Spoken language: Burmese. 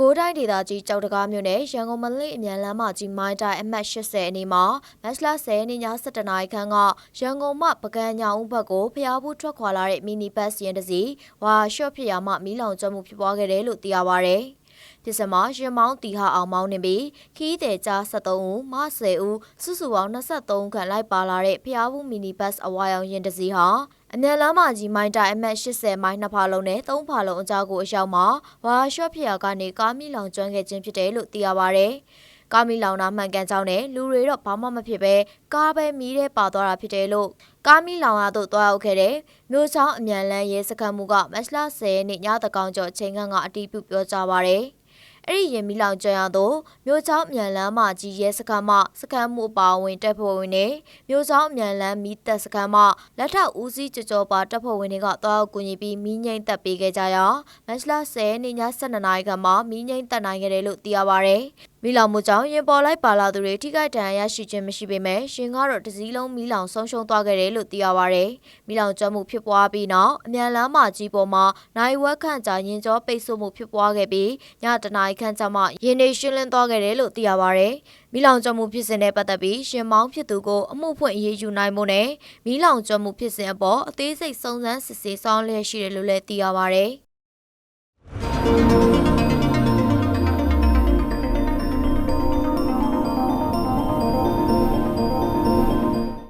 ကိုးတိုင်းဒေသကြီးကြောက်တကားမြို့နယ်ရန်ကုန်မလေးအမြန်လမ်းမကြီးမိုင်းတိုင်းအမှတ်80အနီးမှာမတ်လ10ရက်နေ့ည7:00နာရီခန့်ကရန်ကုန်မှပကံညောင်ဦးဘက်ကိုဖျားဘူးထွက်ခွာလာတဲ့မီနီဘတ်စ်ရင်တစ်စီးဝါရှော့ဖြစ်ရာမှမီးလောင်ကျွမ်းမှုဖြစ်ပွားခဲ့တယ်လို့သိရပါဗျ။ ပြစ်စမရင်မောင်းတီဟာအောင်မောင်းနေပြီးခီးတဲ့ကြား73ဦးမ10ဦးစုစုပေါင်း23ခန့်လိုက်ပါလာတဲ့ဖျားဘူးမီနီဘတ်စ်အဝါရောင်ရင်တစ်စီးဟာအမြန်လမ်းမကြီးမိုင်းတိုင်အမှတ်80မိုင်းနှစ်ဖာလုံးနဲ့သုံးဖာလုံးအကြားကိုအရောက်မှာဝါရှော့ဖျာကနေကားမီလောင်ကျွမ်းခဲ့ခြင်းဖြစ်တယ်လို့သိရပါဗျ။ ကားမီလောင်တာမှန်ကန်ကြောင်းနဲ့လူတွေတော့ဘာမှမဖြစ်ပဲကားပဲမီးထဲပါသွားတာဖြစ်တယ်လို့ကားမီလောင်ရသို့တွားရောက်ခဲ့တဲ့မြို့ချောင်းအမြန်လန်းရဲစခန်းမှုကမတ်လ10ရက်နေ့ညတကောင်ကျော်ချိန်ခန့်ကအတီးပြုပြောကြားပါဗျ။အဲ့ဒီရင်မီလောင်ကျွမ်းရသောမြို့ချောင်းမြန်လန်းမှကြီးရဲစခန်းမှစခန်းမှုအပါအဝင်တပ်ဖွဲ့ဝင်တွေမြို့ချောင်းမြန်လန်းမီးတပ်စခန်းမှလက်ထောက်ဦးစီးကြကြောပါတပ်ဖွဲ့ဝင်တွေကတောက်ကူညီပြီးမီးငိမ့်တပ်ပေးခဲ့ကြရာမတ်လ10နေ့ည7:00နာရီခန့်မှာမီးငိမ့်တပ်နိုင်ခဲ့တယ်လို့သိရပါဗျ။ မီးလောင်မှုကြောင့်ရင်ပေါ်လိုက်ပါလာသူတွေထိခိုက်ဒဏ်ရာရရှိခြင်းမရှိပေမဲ့ရှင်ကတော့တစည်းလုံးမီးလောင်ဆုံးရှုံးသွားခဲ့တယ်လို့သိရပါဗျ။မီးလောင်ကျွမ်းမှုဖြစ်ပွားပြီးနောက်အမြန်လမ်းမကြီးပေါ်မှာနိုင်ဝက်ခန့်ကြာရင်ကျောပိတ်ဆို့မှုဖြစ်ပွားခဲ့ပြီးညတနာရီခန့်ကြာမှရင်းနေရှင်းလင်းသွားခဲ့တယ်လို့သိရပါဗျ။မီးလောင်ကျွမ်းမှုဖြစ်စဉ်နဲ့ပတ်သက်ပြီးရှင်မောင်းဖြစ်သူကိုအမှုဖွင့်အရေးယူနိုင်မှုနဲ့မီးလောင်ကျွမ်းမှုဖြစ်စဉ်အပေါ်အသေးစိတ်စုံစမ်းစစ်ဆေးဆောင်ရွက်လျက်ရှိတယ်လို့လည်းသိရပါဗျ။